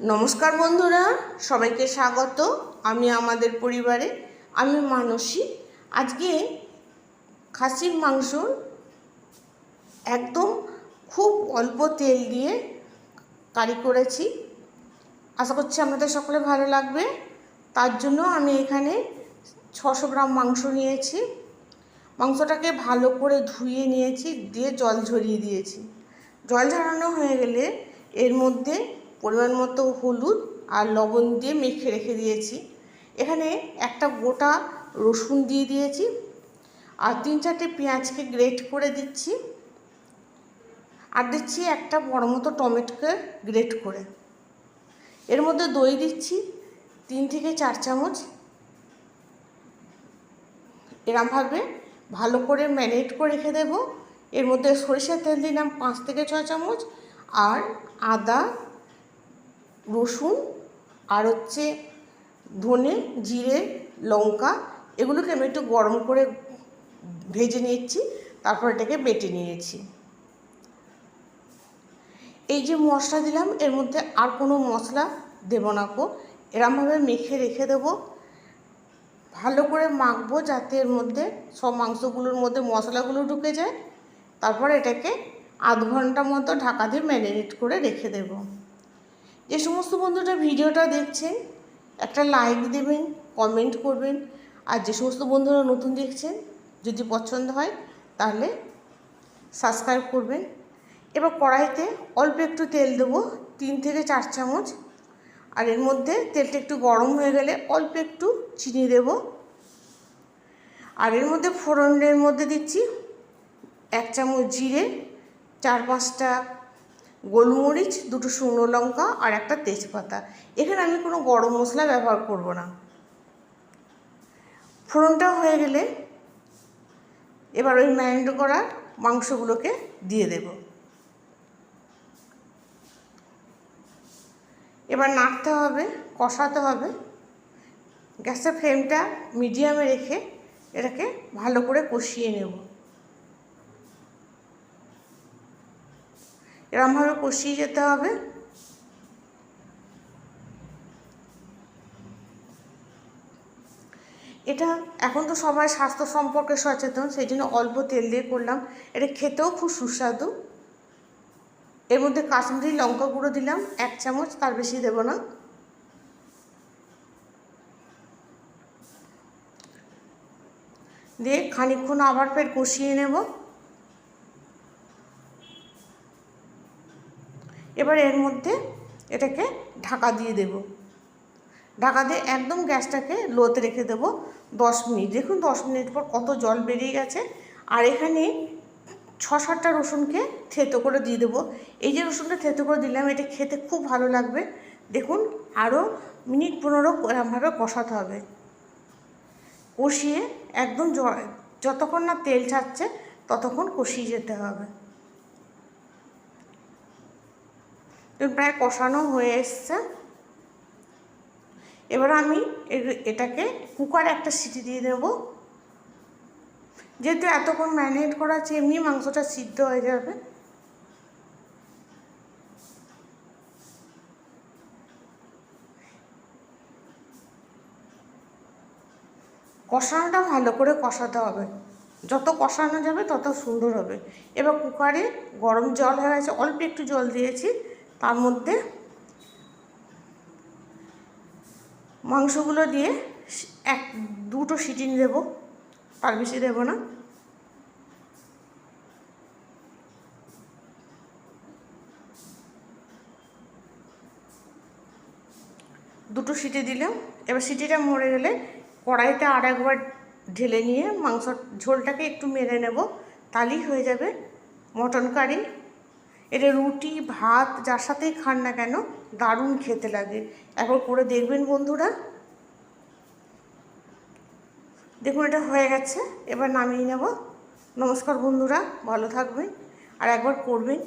নমস্কার বন্ধুরা, সবাইকে স্বাগত। আমি আমাদের পরিবারে, আমি মানসী। আজকে খাসির মাংস একদম খুব অল্প তেল দিয়ে কারি করেছি। আশা করছি আপনাদের সকলে ভালো লাগবে। তার জন্য আমি এখানে ছশো গ্রাম মাংস নিয়েছি। মাংসটাকে ভালো করে ধুয়ে নিয়েছি, দিয়ে জল ঝরিয়ে দিয়েছি। জল ঝরানো হয়ে গেলে এর মধ্যে পরিমাণ মতো হলুদ আর লবণ দিয়ে মেখে রেখে দিয়েছি। এখানে একটা গোটা রসুন দিয়ে দিয়েছি আর তিন চারটে পেঁয়াজকে গ্রেট করে দিচ্ছি। আর দিচ্ছি একটা বড় মতো টমেটোকে গ্রেট করে। এর মধ্যে দই দিচ্ছি, তিন থেকে চার চামচ। এরমভাবে ভালো করে ম্যারিনেট করে রেখে দেবো। এর মধ্যে সরিষার তেল দিলাম পাঁচ থেকে ছয় চামচ আর আদা রসুন আর হচ্ছে ধনে, জিরে, লঙ্কা এগুলোকে আমি একটু গরম করে ভেজে নিয়েছি, তারপর এটাকে বেটে নিয়েছি। এই যে মশলা দিলাম, এর মধ্যে আর কোনো মশলা দেব না কো এরমভাবে মেখে রেখে দেবো। ভালো করে মাখবো যাতে এর মধ্যে সব মাংসগুলোর মধ্যে মশলাগুলো ঢুকে যায়। তারপর এটাকে আধ ঘণ্টা মতো ঢাকা দিয়ে ম্যারিনেট করে রেখে দেব। যে সমস্ত বন্ধুরা ভিডিওটা দেখছেন একটা লাইক দেবেন কমেন্ট করবেন। আর যে সমস্ত বন্ধুরা নতুন দেখছেন, যদি পছন্দ হয়, তাহলে সাবস্ক্রাইব করবেন। এবার কড়াইতে অল্প একটু তেল দেবো, তিন থেকে চার চামচ। আর এর মধ্যে তেলটা একটু গরম হয়ে গেলে অল্প একটু চিনি দেব। আর এর মধ্যে ফোড়নের মধ্যে দিচ্ছি এক চামচ জিরে, চার পাঁচটা গোলমরিচ, দুটো শুকনো লঙ্কা আর একটা তেজপাতা। এখানে আমি কোনো গরম মশলা ব্যবহার করব না। ফোড়নটা হয়ে গেলে এবার ওই ম্যারিনেট করা মাংসগুলোকে দিয়ে দেব। এবার নাড়তে হবে, কষাতে হবে। গ্যাসের ফ্লেমটা মিডিয়ামে রেখে এটাকে ভালো করে কষিয়ে নেব। এরমভাবে কষিয়ে যেতে হবে। এটা এখন তো সবাই স্বাস্থ্য সম্পর্কে সচেতন সেই জন্য অল্প তেল দিয়ে করলাম। এটা খেতেও খুব সুস্বাদু। এর মধ্যে কাশ্মীরি লঙ্কা গুঁড়ো দিলাম, এক চামচ, তার বেশি দেব না। দিয়ে খানিকক্ষণ আবার ফের কষিয়ে নেব। এবার এর মধ্যে এটাকে ঢাকা দিয়ে দেব। ঢাকা দিয়ে একদম গ্যাসটাকে লোতে রেখে দেব দশ মিনিট। দেখুন দশ মিনিট পর কত জল বেরিয়ে গেছে। আর এখানে ছ সাতটা রসুনকে থেতো করে দিয়ে দেবো। এই যে রসুনটা থেতো করে দিলাম, এটা খেতে খুব ভালো লাগবে। দেখুন আরও মিনিট পনেরো এরমভাবে কষাতে হবে। কষিয়ে একদম যতক্ষণ না তেল ছাড়ছে, ততক্ষণ কষিয়ে যেতে হবে। প্রায় কষানো হয়ে এসছে। এবার আমি এটাকে কুকারে একটা সিটি দিয়ে দেবো। যেহেতু এতক্ষণ ম্যারিনেট করা আছে, এমনি মাংসটা সিদ্ধ হয়ে যাবে। কষানোটা ভালো করে কষাতে হবে। যত কষানো যাবে, তত সুন্দর হবে। এবার কুকারে গরম জল হয়ে গেছে, অল্প একটু জল দিয়েছি। তার মধ্যে মাংসগুলো দিয়ে এক, দুটো সিটি দেব। তার বেশি দেবো না। দুটো সিটি দিলাম। এবার সিটিটা মরে গেলে কড়াইতে আর একবার ঢেলে নিয়ে মাংস ঝোলটাকে একটু মেরে নেব। তাহলেই হয়ে যাবে। মটন কারি এটা রুটি, ভাত, যার সাথেই খান না কেন, দারুণ খেতে লাগে। একবার করে দেখবেন বন্ধুরা। দেখুন, এটা হয়ে গেছে। এবার নামিয়ে নেব। নমস্কার বন্ধুরা, ভালো থাকবেন। আর একবার করবেন